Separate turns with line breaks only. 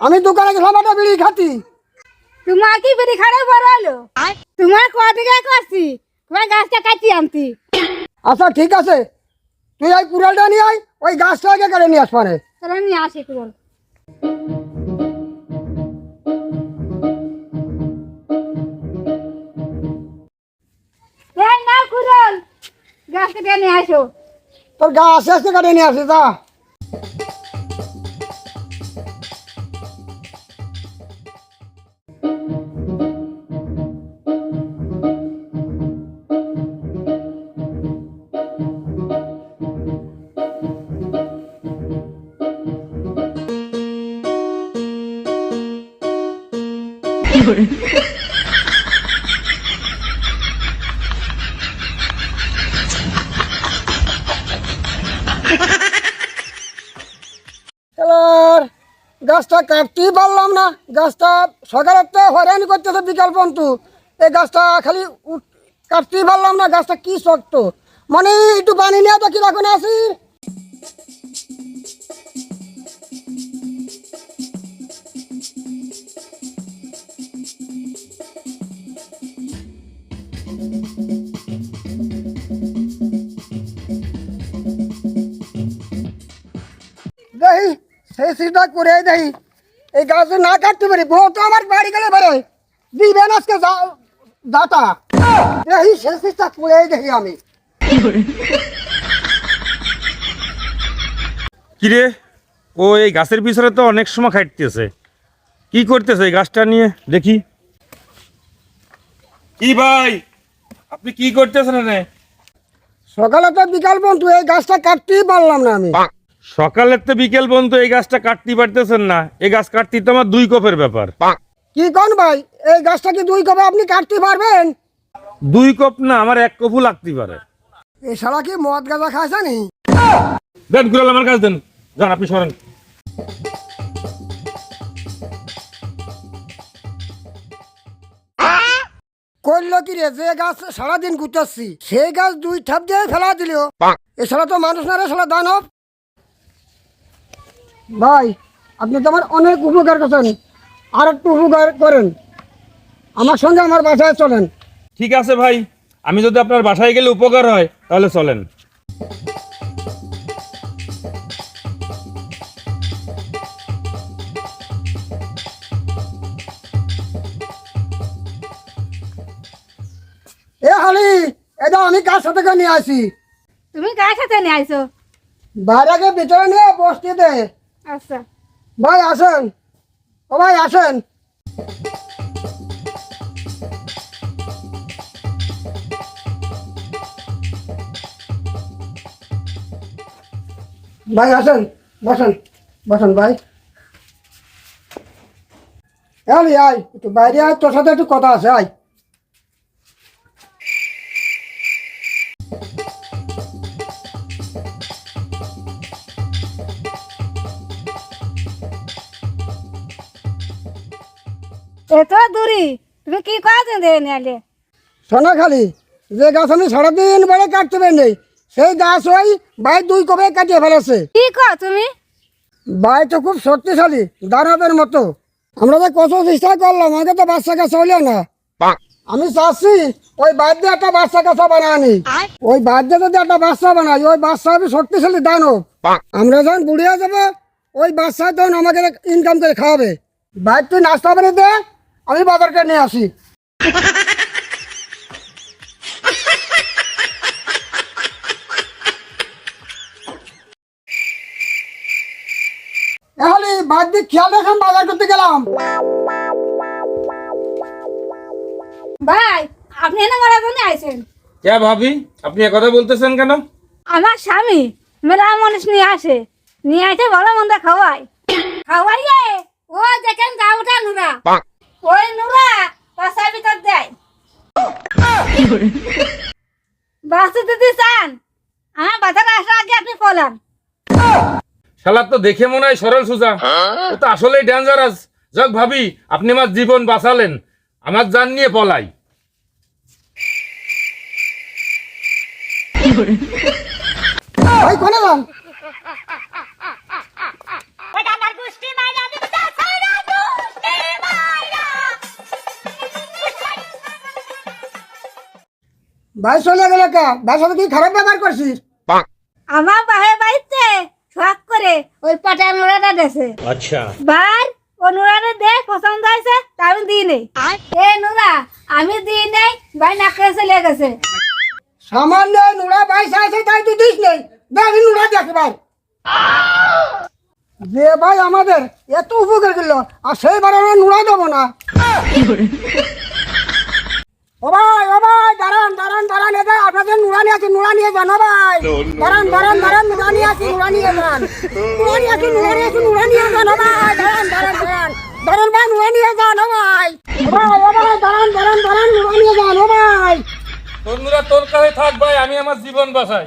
আমি দোকানে গেলাম একটা বিড়ি খাতি।
তোমার কি বেরি খারাপ বড় হলো তোমার কদিকে করছি? তোমার গাছটা কাটি আনতি।
আচ্ছা ঠিক আছে। তুই এই কুড়ালটা নিয়ে আয় ওই গাছটা আগে কেটে নিয়ে আসবানে
তাহলে নিয়ে আসি কুরল নিয়ে আসো।
তোর গা আস্তে আস্তে কেটে নিয়ে আসে যা। এবার গাছটা কাটতেই পারলাম না। গাছটা সকালের তো হয়রানি করতেছে বিকাল পর্যন্ত। এই গাছটা খালি কাটতেই পারলাম না, গাছটা কি শক্ত। মানে একটু পানি নিয়ে তো কি রাখুন আসি সেই সিটা করে দেখি এই গাছ না কাটতে পারি বউ তো আমার বাড়ি গেলে বেরোয় দিবেন আজকে দাতা দেখি সেই সিটা করে দেখি আমি।
কিরে? ও এই গাছের পিছনে তো অনেক সময় খাটতেছে কি করতেছে এই গাছটা নিয়ে? দেখি। কি ভাই? আপনি কি করতেছেন রে
সকালে তো বিকাল পর্যন্ত এই গাছটা কাটতেই পারলাম না আমি।
সকালের তো বিকেল পর্যন্ত এই গাছটা কাটতে পারতেছেন না। এই গাছ কাটতে তো আমার দুই কপের ব্যাপার।
কি কোন ভাই? এই গাছটা কি দুই কবে আপনি কাটতে পারবেন?
দুই কপ না আমার এক কপু লাগতে পারে।
শালা কি মদ গাঁজা খাইছে নি
দেন গুলাল আমার কাছে দেন। যান আপনি সরেন।
করল কি রে যে গাছ সারাদিন গুতাচ্ছি সেই গাছ দুই ঠাপ দিয়ে ফেলা দিল। এ শালা তো মানুষ না রে শালা দানব। ভাই আপনি তো আমার অনেক উপকার করছেন। আর একটু উপকার করেন। আমার সঙ্গে আমার বাসায় চলেন।
ঠিক আছে ভাই আমি যদি আপনার বাসায় গেলে উপকার হয় তাহলে চলেন।
এ হালি এটা আমি কার সাথে নিয়ে আসি?
তুমি কার সাথে নিয়ে আইছো?
বাইরে ভিতরে নিয়ে বসতে দে।
আচ্ছা।
ভাই, আসেন। ও ভাই, আসেন। ভাই, আসেন, বসেন বসেন ভাই। আলি, আয়, একটু বাইরে আয়, তোর সাথে একটু কথা আছে, আয়।
এত দূরি? তুমি কি করেছেন দিয়ে নিয়ে আলে
খালি যে গাছ আমি সারাদিন বেড়ে কাটতে পারি সেই গাছ ওই ভাই দুই কবে কাটিয়ে ফেলেছে।
কি কর তুমি?
ভাই তো খুব শক্তিশালী দানবের মতো। আমরা তো কত চেষ্টা করলাম আগে তো বাচ্চা কাছে হইলে না। আমি চাচ্ছি ওই বাদ্যে একটা বাচ্চা কাছা বানানি ওই বাদ দিয়ে যদি একটা বাচ্চা বানাই ওই বাচ্চা আমি শক্তিশালী দানব। আমরা যখন বুড়িয়ে যাব ওই বাচ্চা তখন আমাকে ইনকাম করে খাওয়াবে। বাইর তুই নাস্তা বানিয়ে দে আমি বাজারটা নিয়ে আসি। তাহলে বাদ দিয়ে খেয়াল রাখান বাজার করতে গেলাম।
ভাই আপনি এনে মারা জন্য আইছেন?
কে ভাবি? আপনি কথা বলতেছেন কেন?
আমার স্বামী মেলা মানুষ নিয়ে আসে। নিয়ে আসে ভালো মন্দ খাওয়াই খাওয়াইয়ে ও দেখেন গাউটা নুরা ওই নুরা বাসার ভিতর দেয় বাসু দিদি চান। আমার বাজার আসার আগে আপনি পলান।
শালার তো দেখে মনে হয় সরল সুজা। ও তো আসলেই ডেঞ্জারাস যাক ভাবি আপনি আমার জীবন বাঁচালেন। আমার যান নিয়ে পলাই।
কোনে ভাই চলে গেল কে? ভাই সাথে কি খারাপ ব্যবহার করছিস?
আমার ভাই বাইতে শখ করে ওই পাটা নোড়াটা দেছে
আচ্ছা।
বার ও নোড়াটা দে পছন্দ আমি দিই নেই। এ আমি দিই নেই ভাই না গেছে।
ভাই চাইছে তাই দিস নেই। ভাই যে ভাই আমাদের এত উপকার করল আর সেইবার আমরা নোড়া দেবো না। ও ভাই ও ভাই দাঁড়ান দাঁড়ান দাঁড়ান এটা আপনাদের নুরা নিয়ে আছে নুরা নিয়ে যান ও ভাই। দাঁড়ান দাঁড়ান দাঁড়ান নুরা নিয়ে আছে নুরা নিয়ে যান আছে নুরা নিয়ে আছে নুরা নিয়ে যান ও ভাই। দাঁড়ান দাঁড়ান দাঁড়ান। দাঁড়ান ভাই নুরা নিয়ে যান ও ভাই। ও ভাই ও ভাই দাঁড়ান দাঁড়ান দাঁড়ান যান ও ভাই।
বন্ধুরা তোর কাছে থাক ভাই আমি আমার জীবন বাঁচাই।